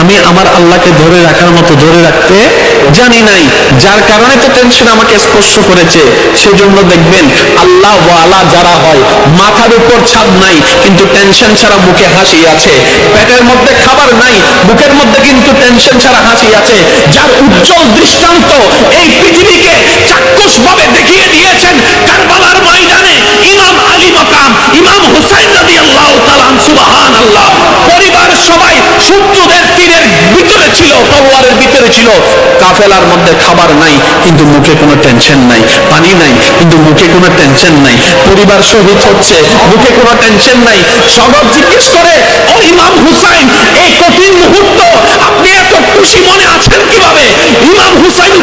আমি আমার আল্লাহকে ধরে রাখার মতো ধরে রাখতে জানি নাই। যার কারণে তো টেনশন আমাকে স্পর্শ করেছে। সেজন্য দেখবেন, আল্লাহ ওয়ালা যারা হয়, মাথার উপর ছাদ নাই, কিন্তু টেনশন ছাড়া মুখে হাসি আছে। পেটের মধ্যে খাবার নাই, বুকের মধ্যে কিন্তু টেনশন ছাড়া হাসি আছে। যার উজ্জ্বল দৃষ্টান্ত এই পৃথিবীকে চাক্ষুষ ভাবে দেখিয়ে দিয়েছেন কারবালার ময়দানে ইমাম আলী মাকাম, ইমাম হুসাইন রাদিয়াল্লাহু তাআলা সুবহানাল্লাহ পরিবার সবাই শত্রুদের তীরের ভিতরে ছিল, তলোয়ারের ভিতরে ছিল। কাফেলার মধ্যে খাবার নাই, কিন্তু মুখে কোনো টেনশন নাই, পানি নাই, কিন্তু মুখে কোনো টেনশন নাই। পরিবার শহীদ হচ্ছে, মুখে কোনো টেনশন নাই। সবাব জিজ্ঞেস করে ও ইমাম হুসাইন, এই কঠিন মুহূর্ত, আপনি এত খুশি মনে আছেন কীভাবে? ইমাম হুসাইন